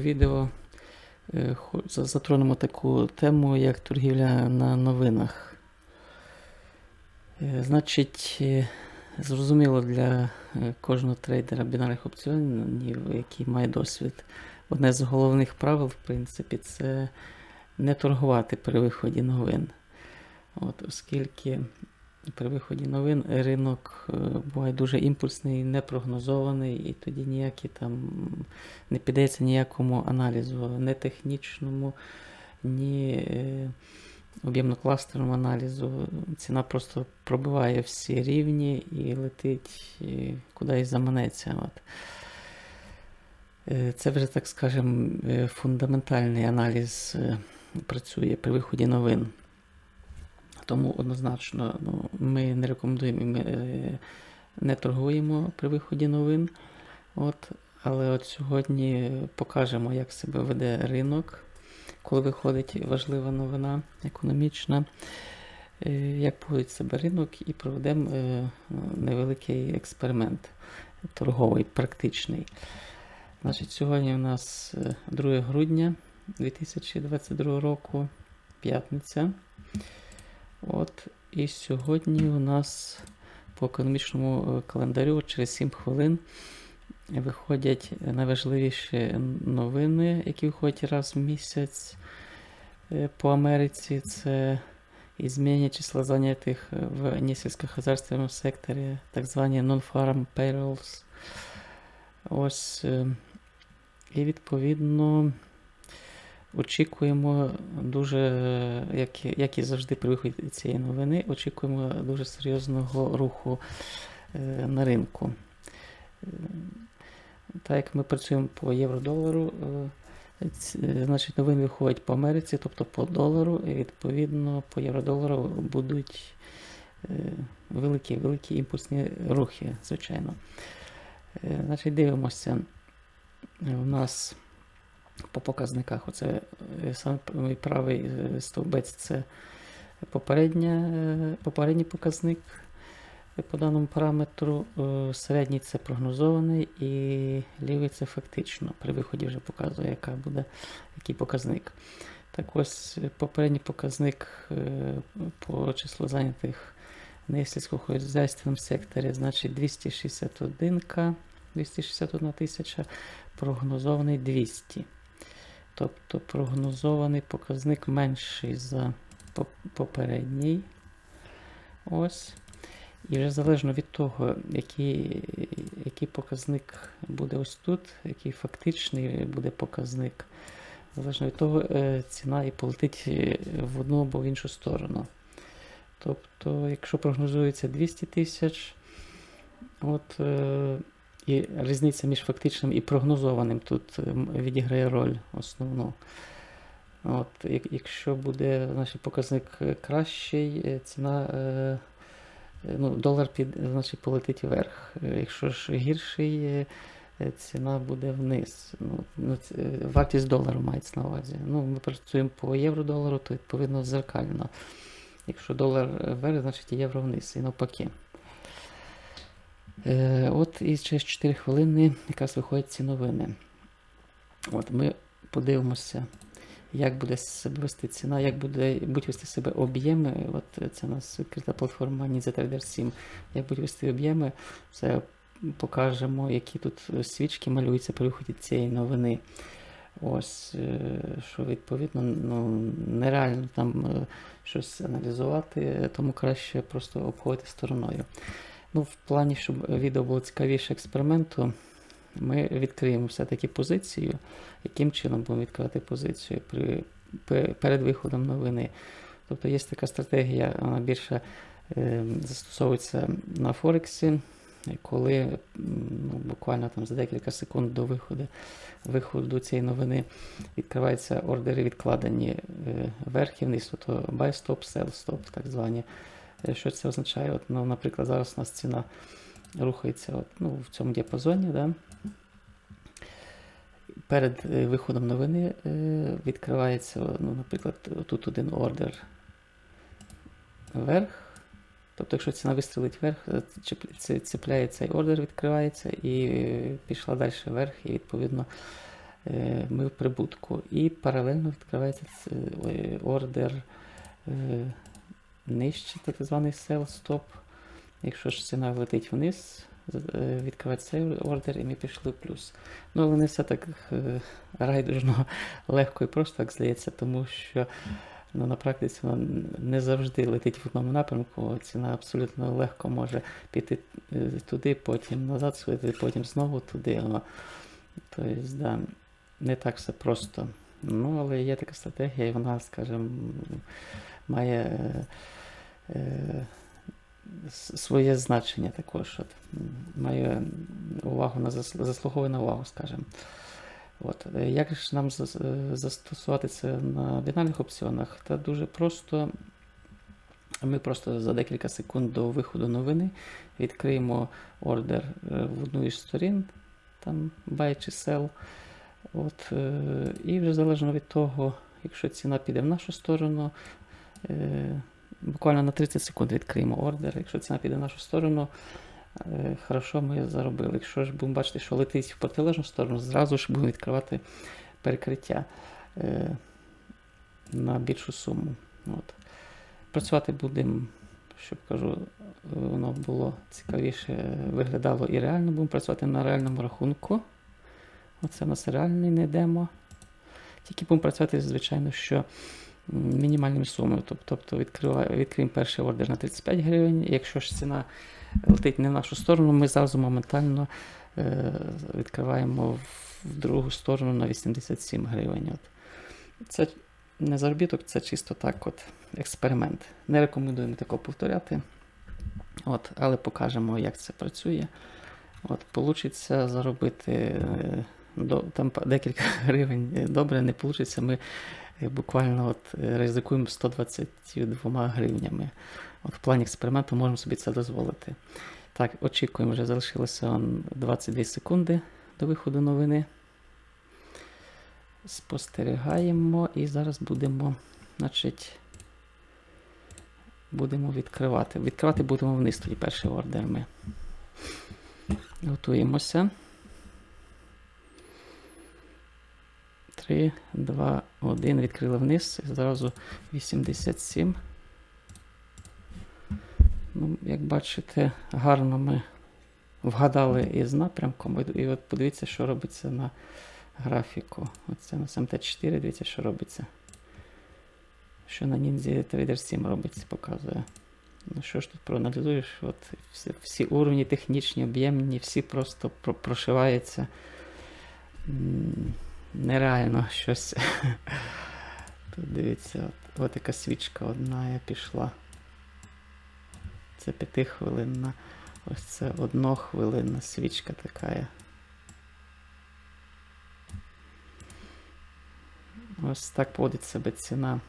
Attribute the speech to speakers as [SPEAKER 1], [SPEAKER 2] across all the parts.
[SPEAKER 1] відео е, затронемо таку тему, як торгівля на новинах. Е, Значить, е, зрозуміло для кожного трейдера бінарних опціонів, який має досвід. Одне з головних правил, в принципі, це не торгувати при виході новин. От, оскільки при виході новин ринок е, буває дуже імпульсний, непрогнозований, і тоді ніякі там не піддається ніякому аналізу, не технічному, ні е, об'ємно-кластерному аналізу. Ціна просто пробиває всі рівні і летить е, куди заманеться. От. Е, Це вже, так скажемо, е, фундаментальний аналіз е, працює при виході новин. Тому однозначно ну, ми не рекомендуємо, ми е, не торгуємо при виході новин. От, але от сьогодні покажемо, як себе веде ринок, коли виходить важлива новина економічна, е, як поводить себе ринок, і проведемо е, невеликий експеримент торговий, практичний. Значить, сьогодні у нас е, 2 грудня 2022 року, п'ятниця. От, і сьогодні у нас по економічному е, календарю через 7 хвилин виходять найважливіші новини, які виходять раз в місяць е, по Америці. Це змінення числа зайнятих в несільськохозяйственному секторі, так звані non-farm payrolls. Ось, е, і відповідно очікуємо дуже, як, як і завжди при виході цієї новини, очікуємо дуже серйозного руху е, на ринку. Е, Так як ми працюємо по євро-долару, е, значить новини виходять по Америці, тобто по долару, і відповідно по євро-долару будуть е, великі, великі імпульсні рухи, звичайно. Значить, дивимося. У нас по показниках. Оце е, саме п- правий е, стовбець це е, попередній показник по даному параметру. Середній це прогнозований і лівий це фактично. При виході вже показує, яка буде, який показник. Так ось попередній показник по числу зайнятих в сільськохозяйственному секторі, значить 261к, 261 тисяча, прогнозований 200. Тобто прогнозований показник менший за попередній. Ось. І вже залежно від того, який, який показник буде ось тут, який фактичний буде показник, залежно від того, е, ціна і полетить е, в одну або в іншу сторону. Тобто, якщо прогнозується 200 тисяч, от, е, і різниця між фактичним і прогнозованим тут е, відіграє роль основну. От, якщо буде значить, показник е, кращий, е, ціна, ну, долар під, значить, полетить вверх. Якщо ж гірший, ціна буде вниз. Ну, ну, вартість долару мається на увазі. Ну, ми працюємо по євро-долару, то відповідно зеркально. Якщо долар вверх, значить євро вниз, і навпаки. Е, от і через 4 хвилини якраз виходять ці новини. От ми подивимося, як буде себе вести ціна, як буде, будуть вести себе об'єми. От це у нас відкрита платформа NinjaTrader 7. Як будуть вести об'єми, це покажемо, які тут свічки малюються при виході цієї новини. Ось, е, що відповідно ну, нереально там е, щось аналізувати, тому краще просто обходити стороною. Ну, в плані, щоб відео було цікавіше експерименту, ми відкриємо все-таки позицію. Яким чином будемо відкривати позицію при, пе- перед виходом новини. Тобто є така стратегія, вона більше е, застосовується на Форексі, коли ну, буквально там за декілька секунд до виходу, виходу цієї новини відкриваються ордери відкладені е, вверх і вниз, тобто buy stop, sell stop, так звані. Е, Що це означає? От, ну, наприклад, зараз у нас ціна рухається от, ну, в цьому діапазоні. Да? Перед е, виходом новини е, відкривається, ну, наприклад, тут один ордер вверх. Тобто, якщо ціна вистрілить вверх, цепляє цей ордер, відкривається і пішла далі вверх, і відповідно ми в прибутку. І паралельно відкривається ордер нижче, так званий sell stop. Якщо ж ціна летить вниз, е, відкривається цей ордер, і ми пішли в плюс. Ну, але не все так е, райдужно легко і просто так здається, тому що ну, на практиці вона не завжди летить в одному напрямку. Ціна абсолютно легко може піти е, туди, потім назад сходити, потім знову туди. Тобто, да, не так все просто. Ну, але є така стратегія, і вона, скажімо, має е, своє значення також. От, має увагу на зас- заслуговує на увагу, скажімо. От. е, Як ж нам застосувати це на бінарних опціонах? Та дуже просто. Ми просто за декілька секунд до виходу новини відкриємо ордер е, в одну із сторін, там buy чи sell. От, е, і вже залежно від того, якщо ціна піде в нашу сторону, е, буквально на 30 секунд відкриємо ордер. Якщо ціна піде в нашу сторону, е, хорошо ми заробили. Якщо ж будемо бачити, що летить в протилежну сторону, зразу ж будемо відкривати перекриття на більшу суму. От. Працювати будемо, щоб кажу, воно було цікавіше, виглядало і реально. Будемо працювати на реальному рахунку. Оце у нас реальний не демо. Тільки будемо працювати, звичайно, що мінімальними сумами. Тобто відкриємо перший ордер на 35 гривень. Якщо ж ціна летить не в нашу сторону, ми зразу моментально е, відкриваємо в- другу сторону на 87 гривень. От. Це не заробіток, це чисто так, от експеримент. Не рекомендуємо такого повторяти. От, але покажемо, як це працює. От, Получиться заробити е, там декілька гривень. е, Добре, не вийде. Ми е, буквально от, е, ризикуємо 122 гривнями. От, в плані експерименту можемо собі це дозволити. Так, очікуємо, вже залишилося он, 22 секунди до виходу новини. Спостерігаємо і зараз будемо, значить, будемо відкривати. Відкривати будемо вниз тоді перший ордер ми. Готуємося. 3, 2, 1. Відкрили вниз. І зразу 87. Ну, як бачите, гарно ми вгадали із напрямком. І от подивіться, що робиться на графіку. Оце на СМТ4, дивіться, що робиться. Що на Ninja Trader 7 робиться, показує. Ну що ж тут проаналізуєш? От всі, всі уровні технічні, об'ємні, всі просто про- прошиваються. Нереально щось. Тут дивіться, от, от яка свічка одна я пішла. Це п'ятихвилинна. Ось це однохвилинна свічка така. Ось так поводить себе ціна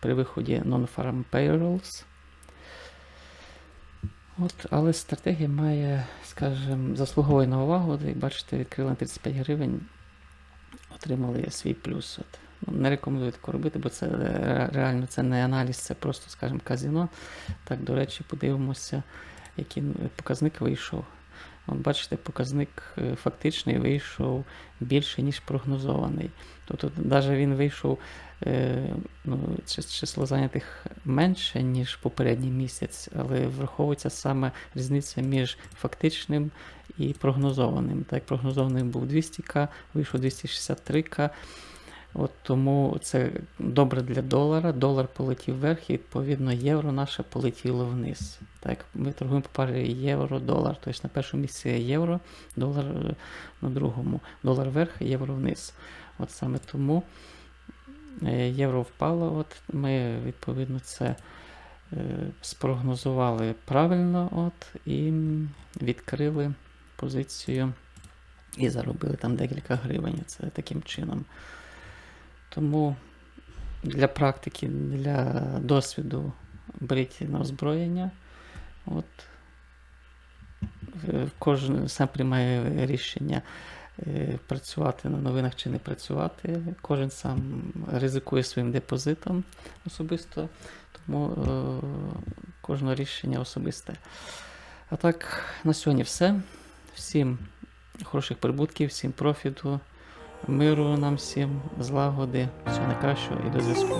[SPEAKER 1] при виході Non-Farm Payrolls. От, але стратегія має, скажімо, заслуговує на увагу. Як бачите, відкрили на 35 гривень, отримали свій плюс. От. Ну, не рекомендую таке робити, бо це е, реально це не аналіз, це просто, скажімо, казино. Так, до речі, подивимося, який показник вийшов. От бачите, показник е, фактичний вийшов більше, ніж прогнозований. Тобто, навіть він вийшов е, ну, число зайнятих менше, ніж попередній місяць, але враховується саме різниця між фактичним і прогнозованим. Так, прогнозований був 200к, вийшов 263к. От тому це добре для долара. Долар полетів вверх, і відповідно євро наше полетіло вниз. Так, ми торгуємо по парі євро-долар. Тобто на першому місці євро, долар е, на другому. Долар вверх, євро вниз. От саме тому євро впало. От ми відповідно це е, спрогнозували правильно. От, і відкрили позицію і заробили там декілька гривень. Це таким чином. Тому для практики, для досвіду беріть на озброєння. От. Е, Кожен сам приймає рішення е, працювати на новинах чи не працювати. Кожен сам ризикує своїм депозитом особисто. Тому е, кожного рішення особисте. А так, на сьогодні все. Всім хороших прибутків, всім профіту, миру нам всім, злагоди, всього найкращого і до зв'язку.